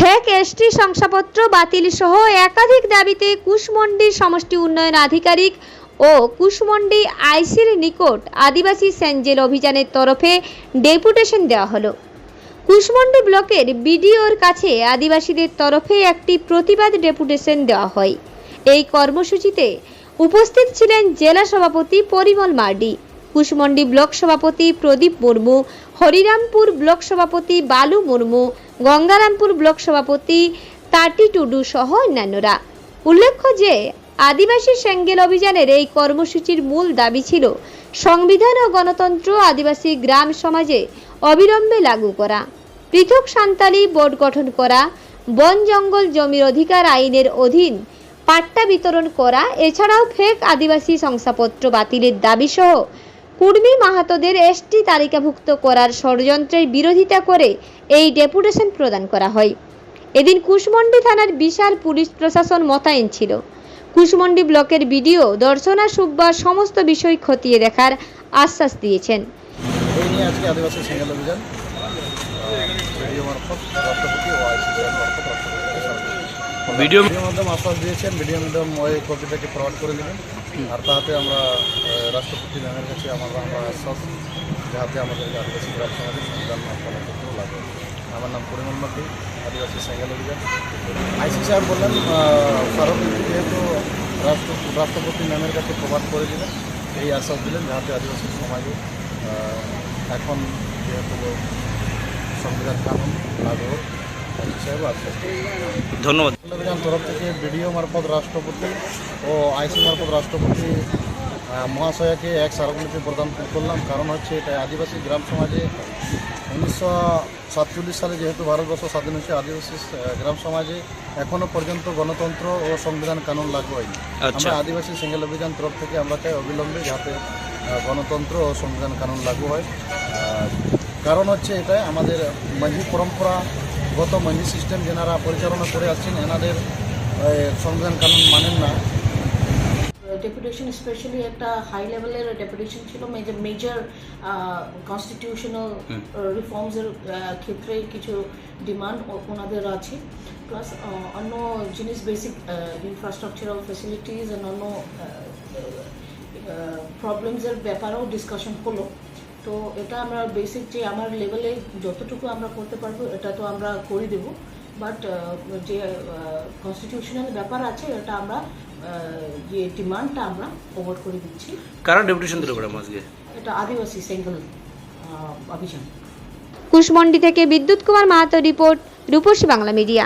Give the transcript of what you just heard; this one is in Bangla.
ফেক এসটি, শংসাপত্র বাতিল সহ একাধিক দাবিতে কুশমন্ডি সমষ্টি উন্নয়ন আধিকারিক ও কুশমন্ডি আইসির নিকট আদিবাসী সেঞ্জেল অভিযানের তরফে ডেপুটেশন দেওয়া হলো। কুশমন্ডি ব্লকের বিডিওর কাছে আদিবাসীদের তরফে একটি প্রতিবাদ ডেপুটেশন দেওয়া হয়। এই কর্মসূচিতে উপস্থিত ছিলেন জেলা সভাপতি পরিমল মার্ডি। কুশমন্ডি ব্লক সভাপতি প্রদীপ মুর্মু, হরিরামপুর ব্লক সভাপতি বালু মুর্মু, গঙ্গারামপুর ব্লক সভাপতি তাটি টুডু সহ অন্যান্যরা। উল্লেখ্য যে, আদিবাসী সেঙ্গেল অভিযানের এই কর্মসূচির মূল দাবি ছিল সংবিধান ও গণতন্ত্র আদিবাসী গ্রাম সমাজে অবিলম্বে লাগু করা, পৃথক সান্তালি বোর্ড গঠন করা, বন জঙ্গল জমির অধিকার আইনের অধীন পাট্টা বিতরণ করা, এছাড়াও ফেক আদিবাসী শংসাপত্র বাতিলের দাবি সহ কুর্মী মাহাতোদের এসটি তালিকাভুক্ত করার ষড়যন্ত্রের বিরোধিতা করে এই ডেপুটেশন প্রদান করা হয়। এদিন কুশমন্ডি থানার বিশাল পুলিশ প্রশাসন মোতায়েন ছিল। কুশমন্ডি ব্লকের বিডিও দর্শনা সুব্বা সমস্ত বিষয় খতিয়ে দেখার আশ্বাস দিয়েছেন। এই নিয়ে আজকে আদিবাসী সিঙ্গেল অভিযান। ভিডিও মাধ্যম আশ্বাস দিয়েছেন। ভিডিও মাধ্যম ওই কপিটাকে ফরওয়ার্ড করে দেবেন আর তাহাতে আমরা রাষ্ট্রপতি ম্যামের কাছে আমরা আমরা আশ্বাস, যাহাতে আমাদের আদিবাসী গ্রাম সমাজের মাধ্যমে ক্ষেত্রেও লাগে। আমার নাম পরিমল মাটি আদিবাসী সিঙ্গেল অভিযান। আইসি সাহেব বললেন স্মারকলিপি যেহেতু রাষ্ট্র, রাষ্ট্রপতি ম্যামের কাছে প্রবাদ করে দিলেন, এই আশ্বাস দিলেন যাতে আদিবাসী সমাজে এখন যেহেতু সংবিধান কানুন লাগু ধন্যবাদ। অভিযান তরফ থেকে বিডিও মারফত রাষ্ট্রপতি ও আইসি মারফত রাষ্ট্রপতি মহাশয়াকে এক স্মারকলিপি প্রদান করলাম। কারণ হচ্ছে এটা আদিবাসী গ্রাম সমাজে উনিশশো সাতচল্লিশ সালে যেহেতু ভারতবর্ষ স্বাধীন হয়েছে আদিবাসী গ্রাম সমাজে এখনও পর্যন্ত গণতন্ত্র ও সংবিধান কানুন লাগু হয়নি। আচ্ছা। আমরা আদিবাসী সিঙ্গেল অভিযান তরফ থেকে আমরা চাই অবিলম্বে যাতে গণতন্ত্র ও সংবিধান কানুন লাগু হয়। কারণ হচ্ছে এটা আমাদের মাঝি পরম্পরা গত মাঝি সিস্টেম যেনারা পরিচালনা করে আসছেন এনাদের সংবিধান কানুন মানেন না। ডেপুটেশন স্পেশালি একটা হাই লেভেলের ডেপুটেশন ছিল মেজর মেজর কনস্টিটিউশনাল রিফর্মসের ক্ষেত্রে কিছু ডিমান্ড ওনাদের আছে। প্লাস অন্য জিনিস বেসিক ইনফ্রাস্ট্রাকচারাল ফেসিলিটিস অন্য প্রবলেমসের ব্যাপারেও ডিসকাশন হলো। তো এটা আমরা বেসিক যে আমার লেভেলে যতটুকু আমরা করতে পারব এটা তো আমরা করে দেব। বাট যে কনস্টিটিউশনাল ব্যাপার আছে এটা আমরা যে ডিমান্ডটা আমরা ওভার করে দিচ্ছি। কারণ ডেপুটেশন দিল ম্যাডাম আজকে? এটা আদিবাসী সিঙ্গল অভিযান। কুশমন্ডি থেকে বিদ্যুৎ কুমার মাহাতো রিপোর্ট রূপসী বাংলা মিডিয়া।